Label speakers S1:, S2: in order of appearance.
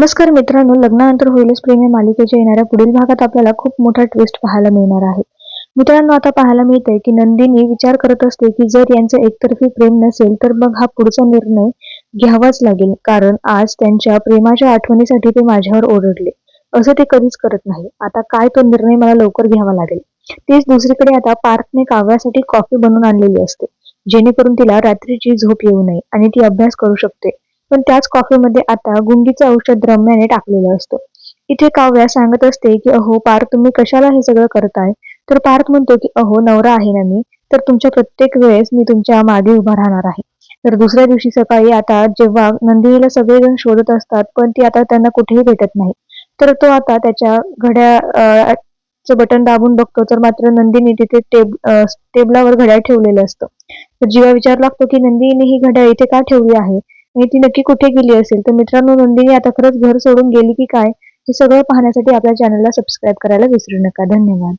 S1: नमस्कार मित्रांनो लग्नानंतर होईलच प्रेम या मालिकेच्या येणाऱ्या पुढील भागात आपल्याला खूप मोठा ट्विस्ट पाहायला मिळणार आहे. मित्रांनो आता पाहायला मिळतंय की नंदिनी विचार करत असते की जर यांचं एकतर्फी प्रेम नसेल तर मग हा पुढचा निर्णय घ्यावाच लागेल. कारण आज त्यांच्या प्रेमाच्या आठवणीसाठी ते माझ्यावर ओरडले. असं ते कधीच करत नाही. आता काय तो निर्णय मला लवकर घ्यावा लागेल? तेच दुसरीकडे आता पार्थने काव्यासाठी कॉफी बनवून आणलेली असते. जेणेकरून तिला रात्रीची झोप येऊ नये आणि ती अभ्यास करू शकते. पण त्याच कॉफीमध्ये आता गुंगीचे औषध रम्याने टाकलेलं असतं. इथे काव्या सांगत असते की अहो पार्थ तुम्ही कशाला हे सगळं करताय? तर पार्थ म्हणतो की अहो नवरा आहे ना मी तर तुमच्या प्रत्येक वेळेस मी तुमच्या मागे उभा राहणार आहे. तर दुसऱ्या दिवशी सकाळी आता जेव्हा नंदिनीला सगळेजण शोधत असतात पण ती आता त्यांना कुठेही भेटत नाही. तर तो आता त्याच्या घड्या च बटन दाबून बघतो तर मात्र नंदिनी तिथे टेब टेबलावर घड्याळ ठेवलेलं असतं. तर जीवा विचार लागतो की नंदिनी ही घड्याळ इथे का ठेवली आहे? आणि ती नक्की कुठे गेली असेल? तर मित्रांनो नंदिनी आता खरंच घर सोडून गेली की काय? हे सगळं पाहण्यासाठी आपल्या चॅनलला सबस्क्राईब करायला विसरू नका. धन्यवाद.